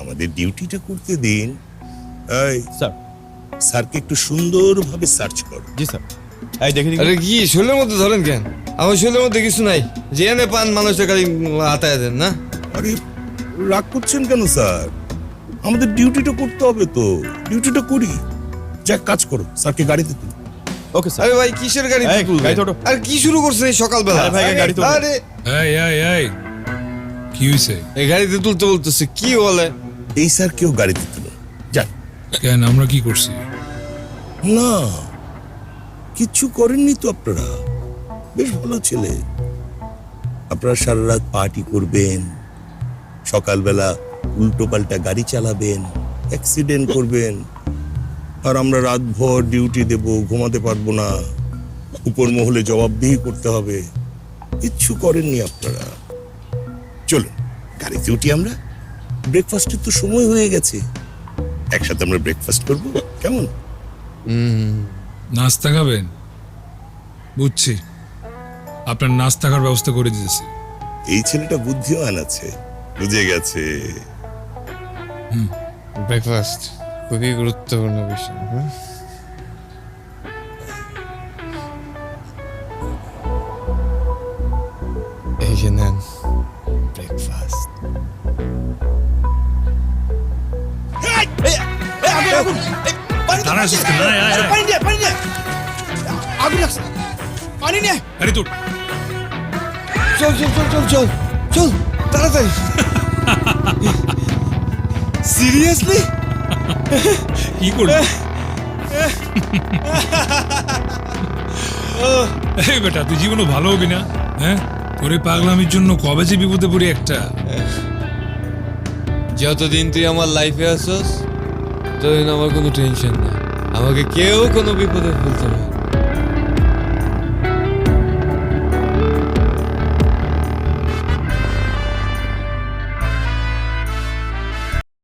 আমাদের ডিউটিটা করতে দিন। এই স্যার। স্যারকে একটু সুন্দরভাবে সার্চ করো। জি স্যার। এই দেখে দিন আরে কি শোলের মধ্যে ধরেন কেন? আমার শোলের মধ্যে কিছু নাই। যে এনে পান মানুষটা খালি হাতায় দেন না? আরে রাগ করছেন কেন স্যার? আমাদের ডিউটিটা করতে হবে তো। ডিউটিটা করি। যাক কাজ করো। স্যারকে গাড়িতে তুলো। Okay sir. আরে ভাই কিসের গাড়ি তোটো। আরে কি শুরু করছেন এই সকালবেলা? আরে ভাই, গাড়ি তোলো। আরে। এই এই এই। কি হয়েছে এই গাড়িতে তুলতে বলতেছে কি বলে? এই স্যার কেউ গাড়িতে তুলো। যান। কেন আমরা কি করছি? না কিচ্ছু করেননি তো আপনারা। বেশ ভালো ছেলে। আপনারা সারা রাত পার্টি করবেন সকালবেলা উল্টো পাল্টা গাড়ি চালাবেন অ্যাক্সিডেন্ট করবেন আর আমরা রাতভর ডিউটি দেব ঘুমাতে পারব না। উপর মহলে জবাবদিহি করতে হবে। কিচ্ছু করেননি আপনারা। চলুন গাড়িতে উঠি আমরা। ব্রেকফাস্টের তো সময় হয়ে গেছে। একসাথে আমরা ব্রেকফাস্ট করব কেমন? নাস্তা খাবেন? বুঝছি। আপনার নাস্তা খাওয়ার ব্যবস্থা করে দিতেছি। এই ছেলেটা বুদ্ধিমান আছে বুঝে গেছে। ব্রেকফাস্ট খুবই গুরুত্বপূর্ণ বিষয় হ্যাঁ? দাঁড়া। পানি পানি আগুন লাগছে। পানি নিয়ে আরে তোর চল চল চল চল চল চল তাড়াতাড়ি। সিরিয়াসলি? কি করবি এই বেটা তুই জীবনে ভালো হবি না হ্যাঁ? তোর পাগলামির জন্য কবে যে বিপদে পড়ি একটা। যতদিন তুই আমার লাইফে আসছস ততদিন আমার কোনো টেনশন নেই আমাকে কেউ কোনো বিপদে ফেলতে না।